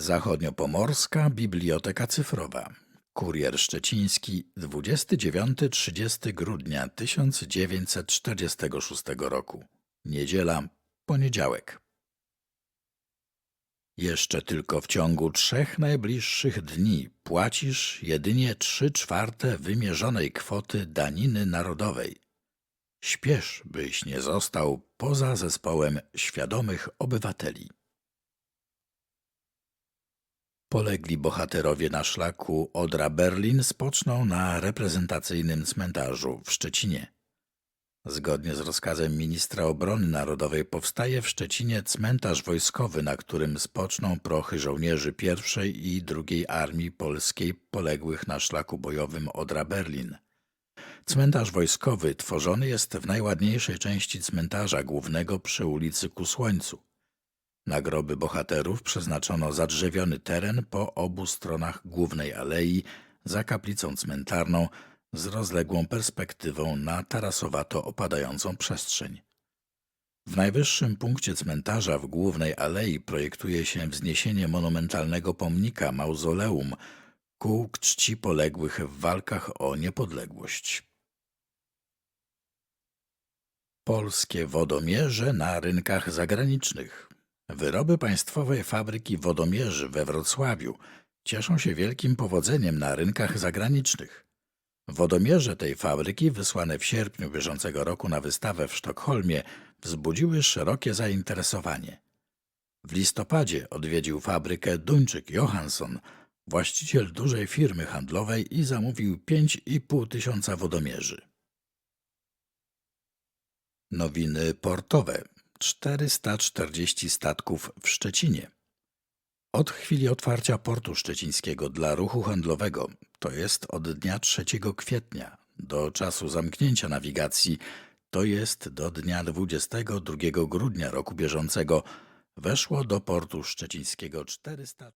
Zachodniopomorska Biblioteka Cyfrowa. Kurier Szczeciński 29-30 grudnia 1946 roku. Niedziela, poniedziałek. Jeszcze tylko w ciągu trzech najbliższych dni płacisz jedynie trzy czwarte wymierzonej kwoty daniny narodowej. Śpiesz, byś nie został poza zespołem świadomych obywateli. Polegli bohaterowie na szlaku Odra-Berlin spoczną na reprezentacyjnym cmentarzu w Szczecinie. Zgodnie z rozkazem ministra obrony narodowej powstaje w Szczecinie cmentarz wojskowy, na którym spoczną prochy żołnierzy pierwszej i drugiej Armii Polskiej poległych na szlaku bojowym Odra-Berlin. Cmentarz wojskowy tworzony jest w najładniejszej części cmentarza głównego przy ulicy Ku Słońcu. Na groby bohaterów przeznaczono zadrzewiony teren po obu stronach głównej alei za kaplicą cmentarną z rozległą perspektywą na tarasowato opadającą przestrzeń. W najwyższym punkcie cmentarza w głównej alei projektuje się wzniesienie monumentalnego pomnika mauzoleum ku czci poległych w walkach o niepodległość. Polskie wodomierze na rynkach zagranicznych. Wyroby państwowej fabryki wodomierzy we Wrocławiu cieszą się wielkim powodzeniem na rynkach zagranicznych. Wodomierze tej fabryki, wysłane w sierpniu bieżącego roku na wystawę w Sztokholmie, wzbudziły szerokie zainteresowanie. W listopadzie odwiedził fabrykę Duńczyk Johansson, właściciel dużej firmy handlowej i zamówił 5,5 tysiąca wodomierzy. Nowiny portowe. 440 statków w Szczecinie. Od chwili otwarcia portu szczecińskiego dla ruchu handlowego, to jest od dnia 3 kwietnia, do czasu zamknięcia nawigacji, to jest do dnia 22 grudnia roku bieżącego, weszło do portu szczecińskiego 400.